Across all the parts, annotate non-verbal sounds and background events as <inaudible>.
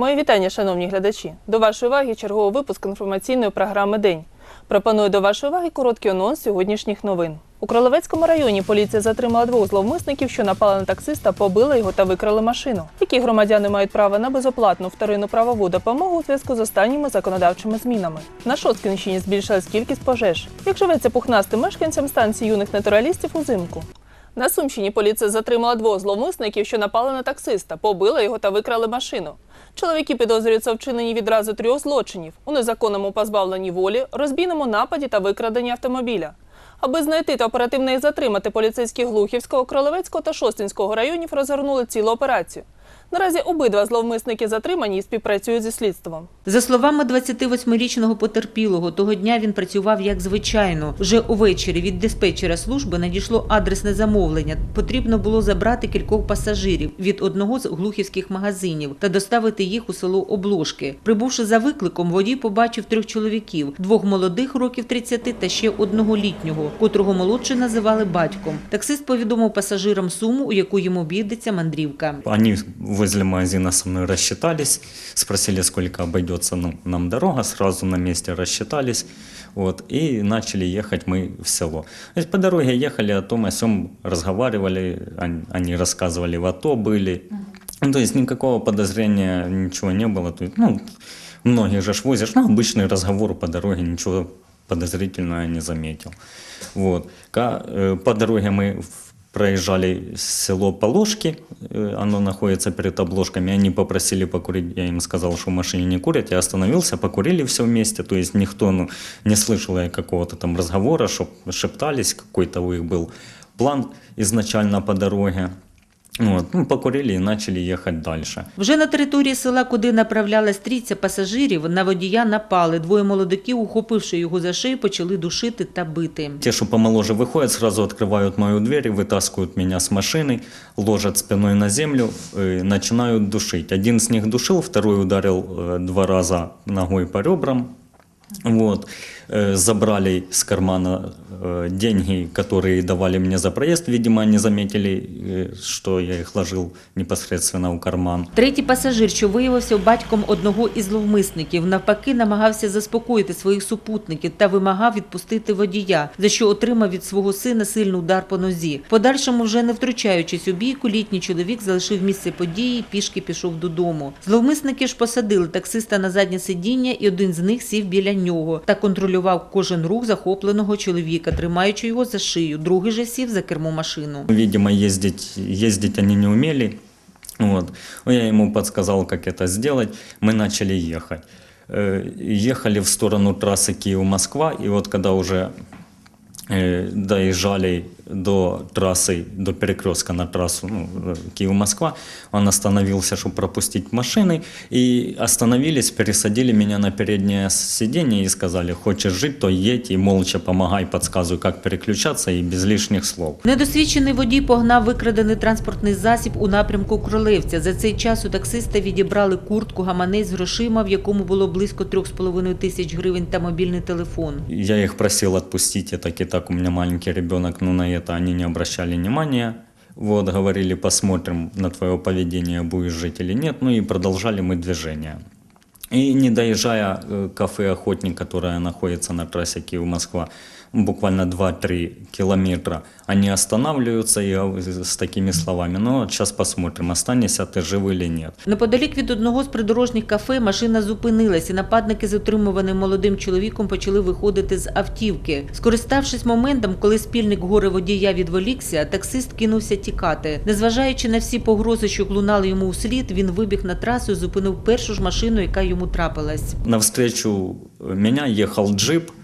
Мої вітання, шановні глядачі. До вашої уваги черговий випуск інформаційної програми День. Пропоную до вашої уваги короткий анонс сьогоднішніх новин. У Кролевецькому районі поліція затримала двох зловмисників, що напали на таксиста, побили його та викрали машину. Які громадяни мають право на безоплатну вторинну правову допомогу у зв'язку з останніми законодавчими змінами. На Шосткинщині збільшилась кількість пожеж. Як живеться пухнастим мешканцям станції юних натуралістів узимку? На Сумщині поліція затримала двох зловмисників, що напали на таксиста, побили його та викрали машину. Чоловіки підозрюються вчинені відразу трьох злочинів у незаконному позбавленні волі, розбійному нападі та викраденні автомобіля. Аби знайти та оперативно їх затримати, поліцейські Глухівського, Кролевецького та Шостинського районів розгорнули цілу операцію. Наразі обидва зловмисники затримані і співпрацюють зі слідством. За словами 28-річного потерпілого, того дня він працював як звичайно. Вже увечері від диспетчера служби надійшло адресне замовлення. Потрібно було забрати кількох пасажирів від одного з глухівських магазинів та доставити їх у село Обложки. Прибувши за викликом, водій побачив трьох чоловіків: двох молодих років 30 та ще одного літнього, котрого молодший називали батьком. Таксист повідомив пасажирам суму, у яку йому обійдеться мандрівка. Они возле магазина со мной рассчитались, спросили, сколько обойдется ну, нам дорога, сразу на месте рассчитались, вот, и начали ехать мы в село. То есть по дороге ехали, о том, о сём разговаривали, они, они рассказывали, в АТО были, Ну, то есть никакого подозрения, ничего не было, то есть, ну, многих же ж возишь, ну, обычный разговор по дороге, ничего подозрительного я не заметил. Вот. Ка- э, По дороге мы в- проезжали село Положки, э, оно находится перед обложками, они попросили покурить, я им сказал, что в машине не курят, я остановился, покурили все вместе, то есть никто ну, не слышал я какого-то там разговора, что шептались, какой-то у них был план изначально по дороге. Вот, ну, покурили и начали ехать дальше. Вже на території села, куди направлялась трійця пасажирів, на водія напали. Двоє молодиків, ухопивши його за шию, почали душити та бити. Те, что помоложе выходят, сразу открывают мою дверь, вытаскивают меня с машины, ложат спиной на землю, э, начинают душить. Один с них душил, второй ударил э, два раза ногой по ребрам. Вот. Э, Забрали с кармана э, деньги, которые давали мне за проезд. Видимо, они заметили, э, что я их ложил непосредственно в карман. Третій пасажир, що виявився батьком одного із зловмисників, навпаки намагався заспокоїти своїх супутників та вимагав відпустити водія, за що отримав від свого сина сильний удар по нозі. В Подальшому, вже не втручаючись у бійку, літній чоловік залишив місце події і пішки пішов додому. Зловмисники ж посадили таксиста на заднє сидіння, і один з них сів біля нього та контролював кожен рух захопленого чоловіка, тримаючи його за шию. Другий же сів за кермо машину. Видимо, ездить, ездить они не умели. Вот. Ну, Я ему подсказал, как это сделать. Мы начали ехать. Э, Ехали в сторону трассы Киев-Москва, и вот когда уже э, доезжали до трассы, до перекрестка на трассу ну, э, Киев-Москва, он остановился, чтобы пропустить машины, и остановились, пересадили меня на переднее сиденье и сказали, хочешь жить, то едь, и молча помогай, подсказывай, как переключаться, и без лишних слов. Недосвідчений водій погнав викрадений транспортний засіб у напрямку Кролевця. За цей час у таксиста відібрали куртку, гаманець з грошима, в якому було близько 3,5 тисяч гривень та мобільний телефон. Я их просил отпустить, и так и так у меня маленький ребенок, но на это они не обращали внимания. Вот, говорили, посмотрим на твое поведение, будешь жить или нет, ну и продолжали мы движение. И не доезжая э, к кафе «Охотник», которое находится на трассе Киев-Москва, буквально 2-3 километра, они останавливаются и с такими словами, ну сейчас посмотрим, останешься ты жив или нет. Неподалік від одного з придорожніх кафе машина зупинилась, і нападники з утримуваним молодим чоловіком почали виходити з автівки. Скориставшись моментом, коли спільник горе водія відволікся, таксист кинувся тікати. Незважаючи на всі погрози, що лунали йому у слід, він вибіг на трасу і зупинив першу ж машину, яка йому трапилась. Навстречу меня ехал джип э,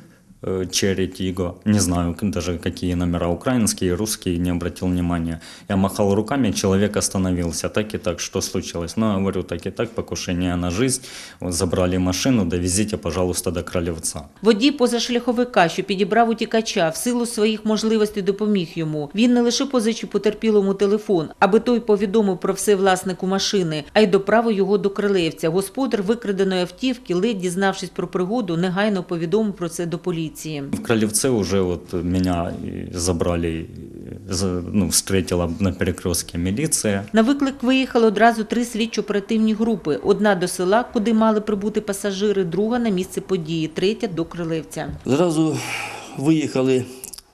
Черри Тиго, не знаю даже какие номера, украинские, русские, не обратил внимания. Я махал руками, человек остановился, так и так, что случилось? Ну, я говорю, так и так, покушение на жизнь, забрали машину, довезите, пожалуйста, до Кролевца. Водій позашляховика, що підібрав утікача, в силу своїх можливостей допоміг йому. Він не лише позичив потерпілому телефон, аби той повідомив про все власнику машини, а й доправив його до Крилевця. Господар викраденої автівки, ледь дізнавшись про пригоду, негайно повідомив про це до поліції. В Кролевце уже вот меня забрали за- ну, встретила на перекрестке милиция. На виклик виїхали одразу три слідчо-оперативні групи. Одна до села, куди мали прибути пасажири, друга на місце події, третя до Крилевця. Зразу виїхали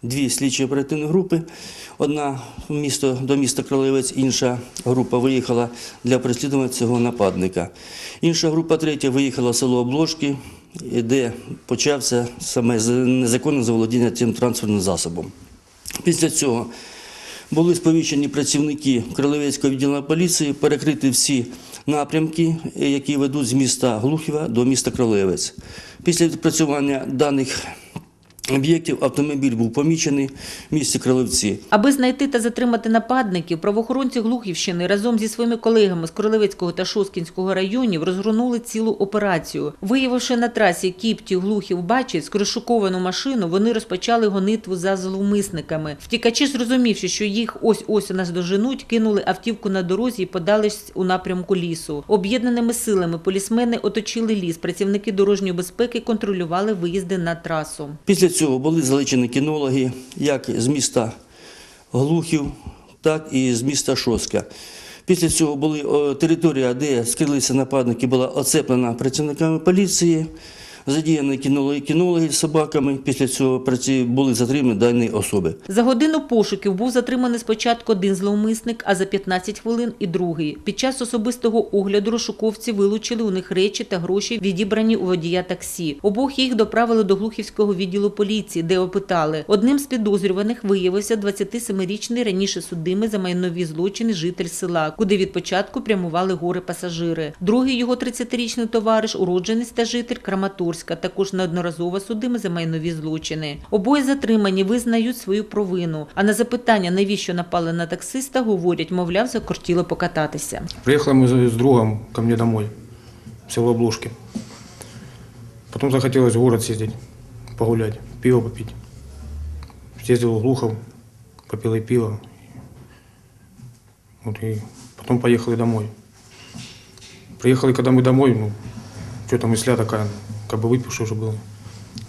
дві слідчі оперативні групи. Одна в місто, до міста Кролевець, інша група виїхала для переслідування цього нападника. Інша група третя виїхала в село Обложки, де почався саме незаконне заволодіння цим транспортним засобом. Після цього були сповіщені працівники Кролевецького відділення поліції перекрити всі напрямки, які ведуть з міста Глухіва до міста Кролевець. Після відпрацювання даних об'єктів автомобіль був помічений в місті Кролевці. Аби знайти та затримати нападників, правоохоронці Глухівщини разом зі своїми колегами з Королевецького та Шоскінського районів розгорнули цілу операцію. Виявивши на трасі Кіпті, Глухів, Бачиць, розшуковану машину, вони розпочали гонитву за зловмисниками. Втікачі, зрозумівши, що їх ось-ось у нас доженуть, кинули автівку на дорозі і подались у напрямку лісу. Об'єднаними силами полісмени оточили ліс. Працівники дорожньої безпеки контролювали виїзди на трасу. Після цього були залучені кінологи як з міста Глухів, так і з міста Шоска. Після цього були о, територія, де скрилися нападники, була оцеплена працівниками поліції, задіяні кінологи, кінологи з собаками. Після цього були затримані дані особи. За годину пошуків був затриманий спочатку один зловмисник, а за 15 хвилин і другий. Під час особистого огляду розшуковці вилучили у них речі та гроші, відібрані у водія таксі. Обох їх доправили до Глухівського відділу поліції, де опитали. Одним з підозрюваних виявився 27-річний раніше судимий за майнові злочини житель села, куди від початку прямували гори пасажири. Другий його 30-річний товариш, уродженець та житель Краматорська, також неодноразово судимий за майнові злочини. Обоє затримані визнають свою провину. А на запитання, навіщо напали на таксиста, говорять, мовляв, закортіло покататися. Приехали мы с- с другом ко мне домой, в село Облушки. Потом захотелось в город съездить, погулять, пиво попить. Съездил в Глухов, попил и пиво. Вот и потом поехали домой. Приехали, когда мы домой, ну, что-то мысля такая, как бы выпивший уже был.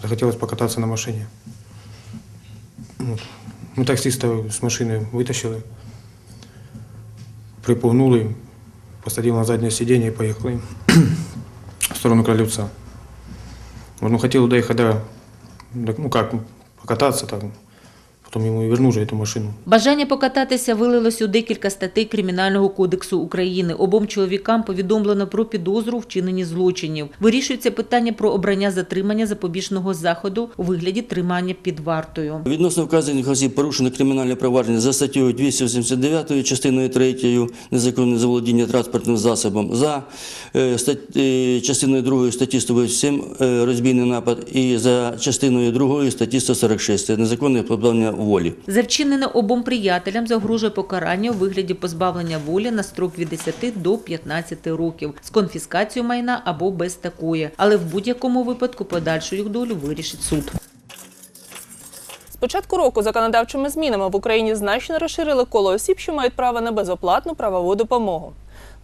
Захотелось покататься на машине. Вот. Мы таксиста с машины вытащили, припугнули, посадил на заднее сиденье и поехали <clears throat> в сторону Кролевца. Вот, ну, хотел доехать до, до- ну как, покататься там, потом ему и верну же эту машину. Бажання покататися вилилось у декілька статей Кримінального кодексу України. Обом чоловікам повідомлено про підозру у вчиненні злочинів. Вирішується питання про обрання затримання запобіжного заходу у вигляді тримання під вартою. Відносно вказаних осіб порушено кримінальне провадження за статтею 289 частиною 3 незаконне заволодіння транспортним засобом, за е, е, частиною 2 статті 187 е, розбійний напад і за частиною 2 статті 146 це незаконне позбавлення волі. За вчинене обом приятелям загрожує покарання у вигляді позбавлення волі на строк від 10 до 15 років з конфіскацією майна або без такої. Але в будь-якому випадку подальшу їх долю вирішить суд. Початку року законодавчими змінами в Україні значно розширили коло осіб, що мають право на безоплатну правову допомогу.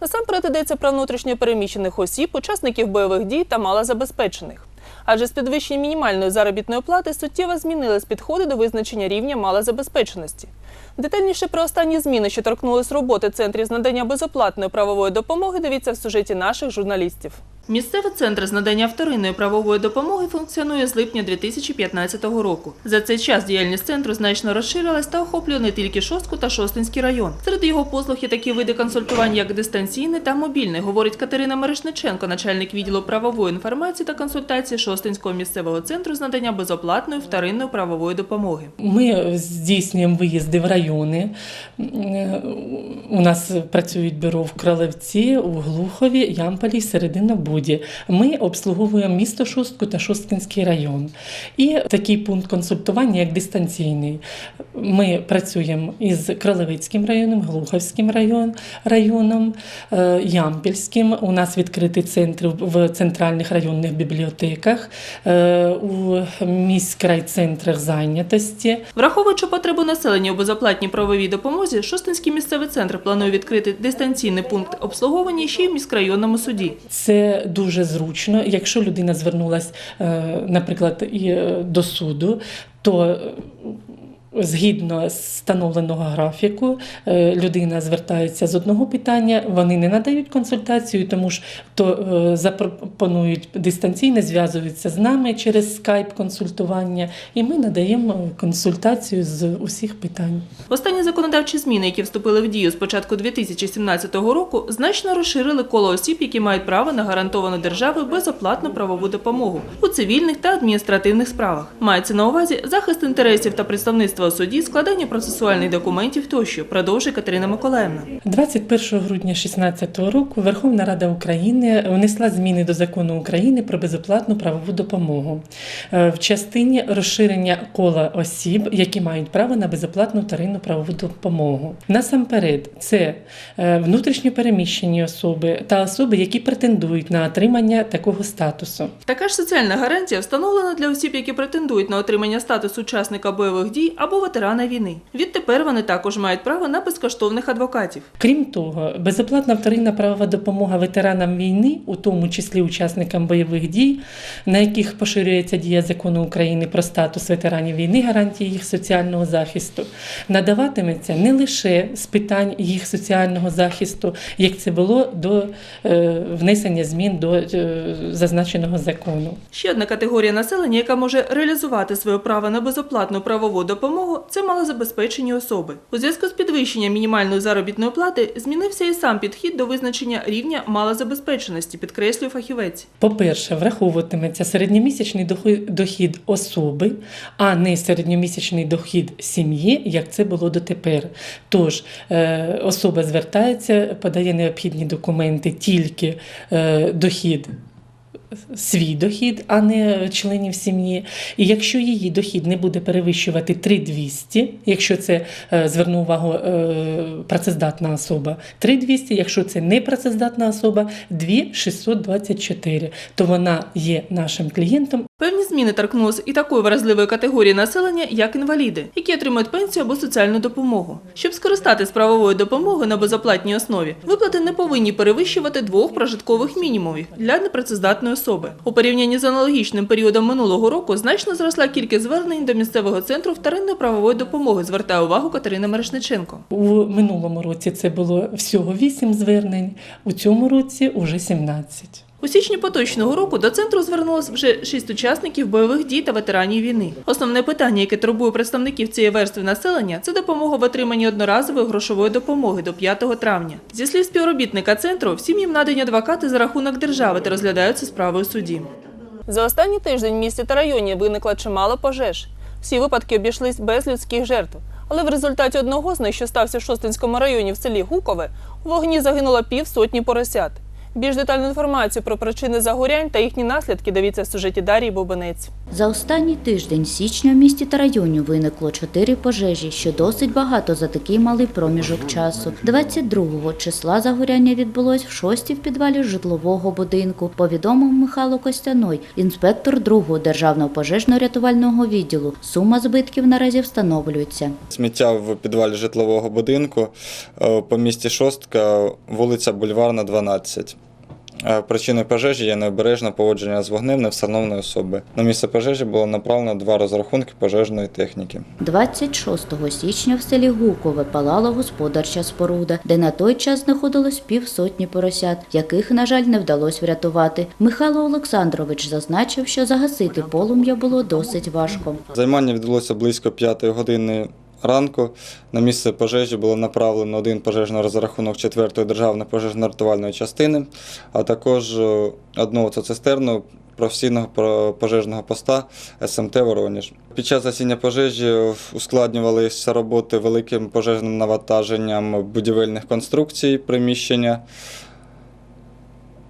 Насамперед йдеться про внутрішньо переміщених осіб, учасників бойових дій та малозабезпечених. Адже з підвищенням мінімальної заробітної плати суттєво змінились підходи до визначення рівня малозабезпеченості. Детальніше про останні зміни, що торкнулись роботи центрів з надання безоплатної правової допомоги, дивіться в сюжеті наших журналістів. Місцевий центр з надання вторинної правової допомоги функціонує з липня 2015 року. За цей час діяльність центру значно розширилась та охоплює не тільки Шостку та Шостинський район. Серед його послуг є такі види консультувань, як дистанційне та мобільне, говорить Катерина Мерешниченко, начальник відділу правової інформації та консультації Шостинського місцевого центру з надання безоплатної вторинної правової допомоги. Ми здійснюємо виїзди в райони. У нас працюють бюро в Кролевці, у Глухові, Ямполі, Серединобуді. Ми обслуговуємо місто Шостку та Шосткинський район. І такий пункт консультування, як дистанційний. Ми працюємо із Кролевицьким районом, Глуховським район, районом, е, Ямпільським. У нас відкритий центр в центральних районних бібліотеках, е, у міськрайцентрах зайнятості. Враховуючи потребу населення у безоплатній правовій допомозі, Шостинський місцевий центр планує відкрити дистанційний пункт обслуговування ще й в міськрайонному суді. Це дуже зручно. Якщо людина звернулася, наприклад, і е, до суду, то е, Згідно встановленого графіку, е, людина звертається з одного питання, вони не надають консультацію, тому ж то е, запропонують дистанційно, зв'язуються з нами через скайп консультування, і ми надаємо консультацію з усіх питань. Останні законодавчі зміни, які вступили в дію з початку 2017 року, значно розширили коло осіб, які мають право на гарантовану державою безоплатну правову допомогу у цивільних та адміністративних справах. Мається на увазі захист інтересів та представництва у суді, складання процесуальних документів тощо, продовжує Катерина Миколаївна. 21 грудня 2016 року Верховна Рада України внесла зміни до закону України про безоплатну правову допомогу Е, в частині розширення кола осіб, які мають право на безоплатну вторинну правову допомогу. Насамперед, це е, внутрішньо переміщені особи та особи, які претендують на отримання такого статусу. Така ж соціальна гарантія встановлена для осіб, які претендують на отримання статусу учасника бойових дій або ветерана війни. Відтепер вони також мають право на безкоштовних адвокатів. Крім того, безоплатна вторинна правова допомога ветеранам війни, у тому числі учасникам бойових дій, на яких поширюється дія закону України про статус ветеранів війни, гарантії їх соціального захисту, надаватиметься не лише з питань їх соціального захисту, як це було до е, внесення змін до е, зазначеного закону. Ще одна категорія населення, яка може реалізувати своє право на безоплатну правову допомогу, це малозабезпечені особи. У зв'язку з підвищенням мінімальної заробітної плати змінився і сам підхід до визначення рівня малозабезпеченості, підкреслює фахівець. По-перше, враховуватиметься середньомісячний дохід особи, а не середньомісячний дохід сім'ї, як це було дотепер. Тож е, особа звертається, подає необхідні документи тільки е, дохід. Свій дохід, а не членів сім'ї. І якщо її дохід не буде перевищувати 3200, якщо це е, зверну увагу е, працездатна особа, 3200, якщо це не працездатна особа, 2624, то вона є нашим клієнтом Певні зміни торкнулися і такої вразливої категорії населення, як інваліди, які отримують пенсію або соціальну допомогу. Щоб скористатись правовою допомогою на безоплатній основі, виплати не повинні перевищувати двох прожиткових мінімумів для непрацездатної особи. У порівнянні з аналогічним періодом минулого року значно зросла кількість звернень до місцевого центру вторинної правової допомоги. Звертає увагу Катерина Мерешниченко. У минулому році це було всього 8 звернень, у цьому році уже 17. У січні поточного року до центру звернулось вже шість учасників бойових дій та ветеранів війни. Основне питання, яке турбує представників цієї верстви населення, це допомога в отриманні одноразової грошової допомоги до 5 травня. Зі слів співробітника центру, всім їм надані адвокати за рахунок держави та розглядаються справи у суді. За останній тиждень в місті та районі виникло чимало пожеж. Всі випадки обійшлись без людських жертв. Але в результаті одного з них, що стався в Шостинському районі в селі Гукове, у вогні загинуло півсотні поросят. Більш детальну інформацію про причини загорянь та їхні наслідки дивіться в сюжеті Дарії Бобинець. За останній тиждень січня в місті та районі виникло чотири пожежі, що досить багато за такий малий проміжок часу. 22 числа загоряння відбулось в шостій в підвалі житлового будинку. Повідомив Михайло Костяной, інспектор 2-го державного пожежно-рятувального відділу. Сума збитків наразі встановлюється. Сміття в підвалі житлового будинку е, по місті Шостка, вулиця Бульварна, 12. Причиною пожежі є необережне поводження з вогнем невстановленої особи. На місце пожежі було направлено два розрахунки пожежної техніки. 26 січня в селі Гукове палала господарча споруда, де на той час знаходилось півсотні поросят, яких, на жаль, не вдалося врятувати. Михайло Олександрович зазначив, що загасити полум'я було досить важко. Займання відбулося близько 5 години ранку. На місце пожежі було направлено один пожежний розрахунок 4-ї державної пожежно-рятувальної частини, а також е, одну автоцистерну професійного про- пожежного поста СМТ Воронеж. Під час гасіння пожежі ускладнювалися роботи великим пожежним навантаженням будівельних конструкцій приміщення,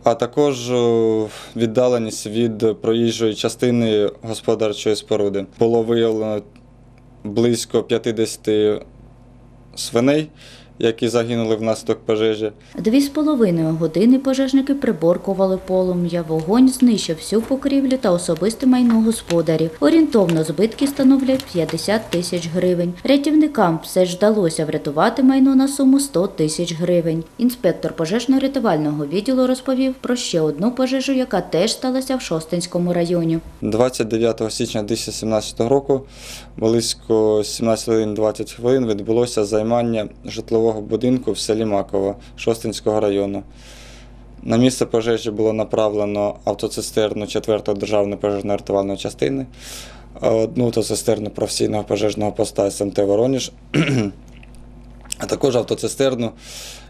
а також е, віддаленість від проїжджої частини господарчої споруди. Було виявлено близько 50 свиней, які загинули внаслідок пожежі. Дві з половиною години пожежники приборкували полум'я. Вогонь знищив всю покрівлю та особисте майно господарів. Орієнтовно збитки становлять 50 тисяч гривень. Рятівникам все ж вдалося врятувати майно на суму 100 тисяч гривень. Інспектор пожежно-рятувального відділу розповів про ще одну пожежу, яка теж сталася в Шостинському районі. 29 січня 2017 року близько 17 годин 20 хвилин відбулося займання житлового будинку в селі Маково Шостинського району. На місце пожежі було направлено автоцистерну 4-ї державної пожежно-рятувальної частини, одну автоцистерну професійного пожежного поста СМТ Вороніж, <clears throat> а також автоцистерну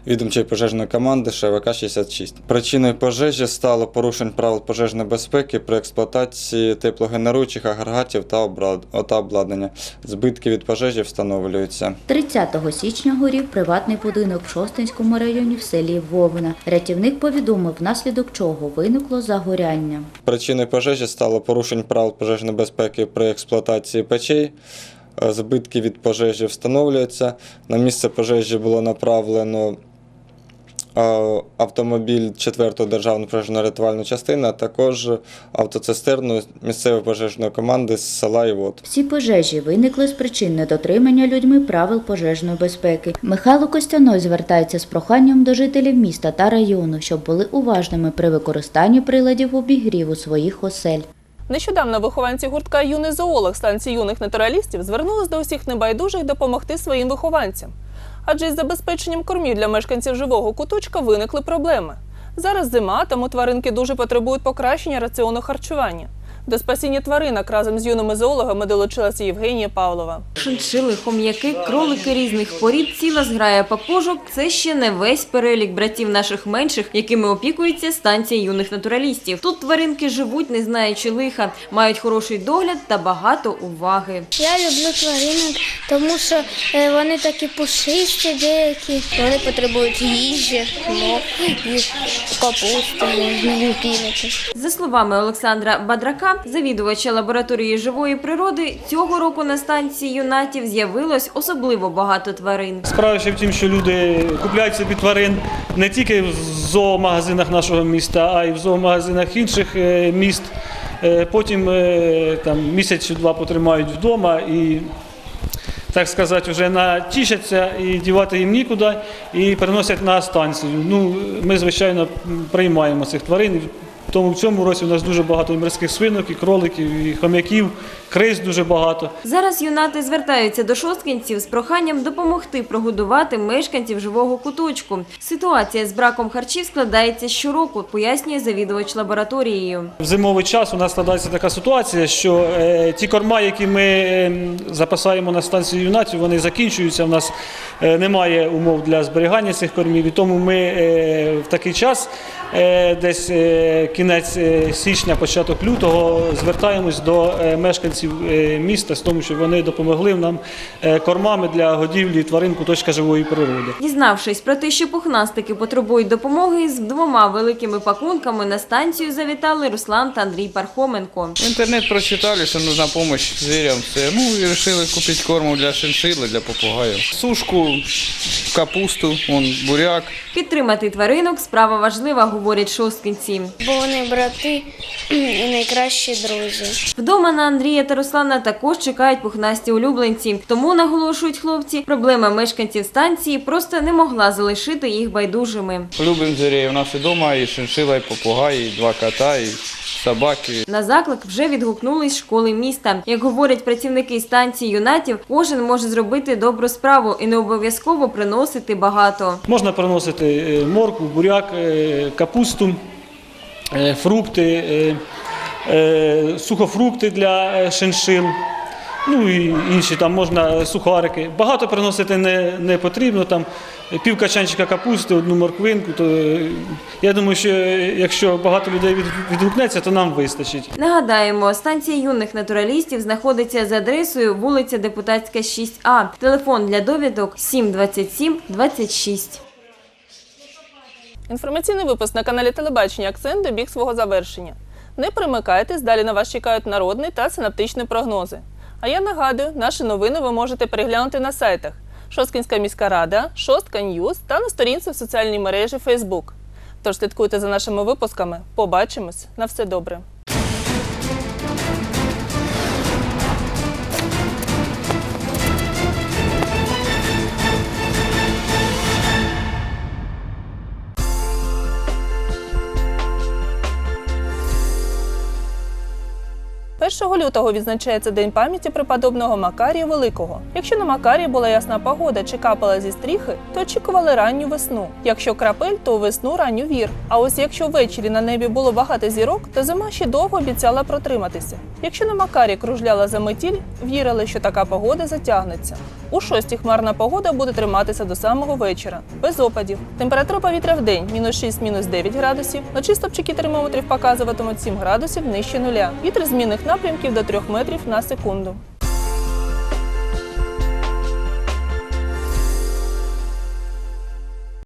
відомчої пожежної команди ШВК 66. Причиною пожежі стало порушення правил пожежної безпеки при експлуатації теплогенеруючих агрегатів та обладнання. Збитки від пожежі встановлюються. 30 січня горів приватний будинок в Шостинському районі в селі Вовна. Рятівник повідомив, внаслідок чого виникло загоряння. Причиною пожежі стало порушення правил пожежної безпеки при експлуатації печей. Е, Збитки від пожежі встановлюються. На місце пожежі було направлено автомобіль 4-ї державної пожежно-рятувальної частини, а також автоцистерну місцевої пожежної команди з села Івот. Всі пожежі виникли з причин недотримання людьми правил пожежної безпеки. Михайло Костяной звертається з проханням до жителів міста та району, щоб були уважними при використанні приладів обігріву своїх осель. Нещодавно вихованці гуртка Юний зоолог станції юних натуралістів звернулись до усіх небайдужих допомогти своїм вихованцям. Адже із забезпеченням кормів для мешканців живого куточка виникли проблеми. Зараз зима, тому тваринки дуже потребують покращення раціону харчування. До спасіння тваринок разом з юними зоологами долучилася Євгенія Павлова. Шиншили, хом'яки, кролики різних порід, ціла зграя папужок – це ще не весь перелік братів наших менших, якими опікується станція юних натуралістів. Тут тваринки живуть, не знаючи лиха, мають хороший догляд та багато уваги. Я люблю тваринок, тому що е, вони такі пушисті деякі. Вони потребують їжі, можна. За словами Олександра Бадрака, завідувача лабораторії живої природи, цього року на станції юнатів з'явилось особливо багато тварин. Справа ще в тім, що люди купляють собі тварин не тільки в зоомагазинах нашого міста, а й в зоомагазинах інших е, міст. Е, Потім е, там, місяць чи два потримають вдома і, так сказати, вже натішаться і дівати їм нікуди, і переносять на станцію. Ну, ми, звичайно, приймаємо цих тварин. Тому в цьому році у нас дуже багато морських свинок, і кроликів, і хом'яків, криз дуже багато. Зараз юнати звертаються до шосткинців з проханням допомогти прогодувати мешканців живого куточку. Ситуація з браком харчів складається щороку, пояснює завідувач лабораторією. В зимовий час у нас складається така ситуація, що е, ті корма, які ми е, запасаємо на станцію юнатів, вони закінчуються. У нас е, немає умов для зберігання цих кормів, і тому ми е, в такий час, десь е, кінець е, січня, початок лютого, звертаємось до е, мешканців е, міста з тому, щоб вони допомогли нам е, кормами для годівлі тварин куточка живої природи. Дізнавшись про те, що пухнастики потребують допомоги, з двома великими пакунками на станцію завітали Руслан та Андрій Пархоменко. В интернет прочитали, нужна помощь зверям. Це, Ну и решили купить корму для шиншилла, для попугаїв. Сушку, капусту, вон, буряк. Підтримати тваринок справа важлива, говорять шосткинці. Бо вони брати і найкращі друзі. Вдома на Андрія та Руслана також чекають пухнасті улюбленці. Тому наголошують хлопці, проблема мешканців станції просто не могла залишити їх байдужими. Любим зверей. У нас і дома і шиншила, і попугай, і два кота, і собаки. На заклик вже відгукнулись школи міста. Як говорять працівники станції юнатів, кожен може зробити добру справу і не обов'язково приносити багато. Можна приносити е, моркву, буряк, е, капусту, е, фрукти, сухофрукти для шиншил. Ну і інші там можна сухарики. Багато приносити не, не потрібно. Там пів качанчика капусти, одну морквинку. То е, я думаю, що е, якщо багато людей від, відгукнеться, то нам вистачить. Нагадаємо, станція юних натуралістів знаходиться за адресою вулиця Депутатська 6А. Телефон для довідок 727 26. Інформаційний випуск на каналі Телебачення Акцент добіг свого завершення. Не примикайтесь, далі на вас чекають народний та синаптичні прогнози. А я нагадую, наші новини ви можете переглянути на сайтах Шосткинська міська рада, Шостка Ньюз та на сторінці в соціальній мережі Facebook. Тож слідкуйте за нашими випусками. Побачимось. На все добре. Першого лютого відзначається День пам'яті преподобного Макарія Великого. Якщо на Макарії була ясна погода чи капала зі стріхи, то очікували ранню весну. Якщо крапель, то весну ранню вір. А ось якщо ввечері на небі було багато зірок, то зима ще довго обіцяла протриматися. Якщо на Макарі кружляла заметіль, вірили, що така погода затягнеться. У шостій хмарна погода буде триматися до самого вечора, без опадів. Температура повітря в день мінус 6, мінус 9 градусів. Вночі стопчики термометрів показуватимуть 7 градусів нижче нуля. Вітер змінних напрямків до 3 метрів на секунду.